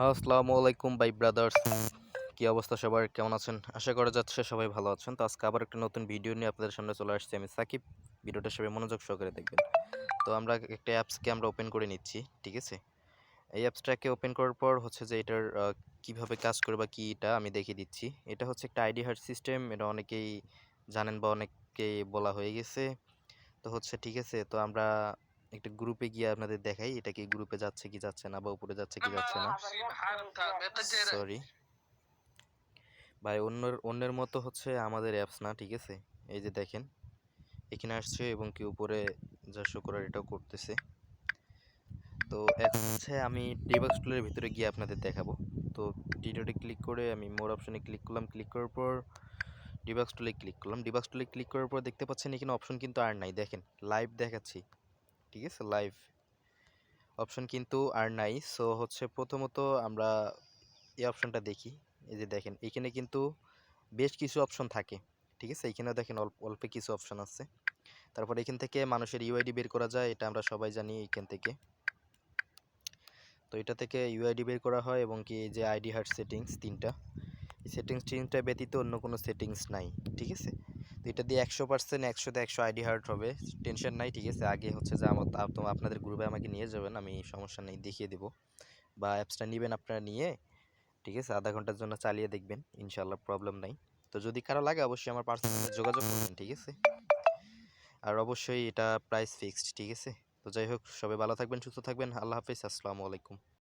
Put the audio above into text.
আসসালামু আলাইকুম by brothers কি অবস্থা সবার? কেমন আছেন? আশা করা যাচ্ছে সবাই ভালো আছেন। তো আজকে আবার একটা নতুন ভিডিও নিয়ে আপনাদের সামনে চলে আসছি আমি সাকিব। ভিডিওটা সবাই মনোযোগ সহকারে দেখবেন। তো আমরা একটা অ্যাপসকে আমরা ওপেন করে নিচ্ছি, ঠিক আছে? এই অ্যাপসটাকে ওপেন করার পর হচ্ছে যে এটার কীভাবে কাজ করে বা কি এটা আমি দেখিয়ে দিচ্ছি। এটা হচ্ছে একটা আইডি হার্ট সিস্টেম, এটা অনেকেই জানেন বা অনেককেই বলা হয়ে গেছে। তো হচ্ছে ঠিক আছে, তো আমরা একটা গ্রুপে গিয়ে আপনাদের দেখাই এটা কি গ্রুপে যাচ্ছে কি যাচ্ছে না বা উপরে যাচ্ছে কি যাচ্ছে না। সরি ভাই অন্যের অন্যের মতো হচ্ছে আমাদের অ্যাপস না ঠিক আছে? এই যে দেখেন এখানে আসছে এবং কি উপরে যা শো করার এটাও করতেছে। তো এখন হচ্ছে আমি ডিবাক্স টুলের ভিতরে গিয়ে আপনাদের দেখাবো। তো ডিটোতে ক্লিক করে আমি মোর অপশনে ক্লিক করলাম। ক্লিক করার পর ডিবাক্স টুলে ক্লিক করলাম। ডিবাক্স টুলে ক্লিক করার পর দেখতে পাচ্ছেন এখানে অপশন কিন্তু আর নাই। দেখেন লাইভ দেখাচ্ছি। ঠিক আছে লাইভ অপশন কিন্তু আর নাই। সো হচ্ছে প্রথমত আমরা এই অপশনটা দেখি। এই যে দেখেন, এখানে কিন্তু বেশ কিছু অপশন থাকে। ঠিক আছে, এখানেও দেখেন অল্প অল্প কিছু অপশন আছে। তারপর এখান থেকে মানুষের ইউআইডি বের করা যায়, এটা আমরা সবাই জানি এখান থেকে। তো এটা থেকে ইউআইডি বের করা হয় এবং কি যে আইডি হার্ট সেটিংস তিনটা। এই সেটিংস তিনটা ব্যতীত অন্য কোনো সেটিংস নাই। ঠিক আছে? তো এটা দিয়ে একশো পার্সেন্ট একশোতে একশো আইডি হার্ট হবে। টেনশন নাই, ঠিক আছে? আগে হচ্ছে যে আমার আপ- আপনাদের গ্রুপে আমাকে নিয়ে যাবেন, আমি সমস্যা নেই, দেখিয়ে দেবো। বা অ্যাপসটা নেবেন আপনারা নিয়ে, ঠিক আছে? আধা ঘণ্টার জন্য চালিয়ে দেখবেন ইনশাল্লাহ প্রবলেম নাই। তো যদি কারও লাগে, অবশ্যই আমার পার্সোনালি যোগাযোগ করবেন, ঠিক আছে? আর অবশ্যই এটা প্রাইস ফিক্সড ঠিক আছে? তো যাই হোক, সবাই ভালো থাকবেন, সুস্থ থাকবেন, আল্লাহ হাফিজ, আসসালামু আলাইকুম।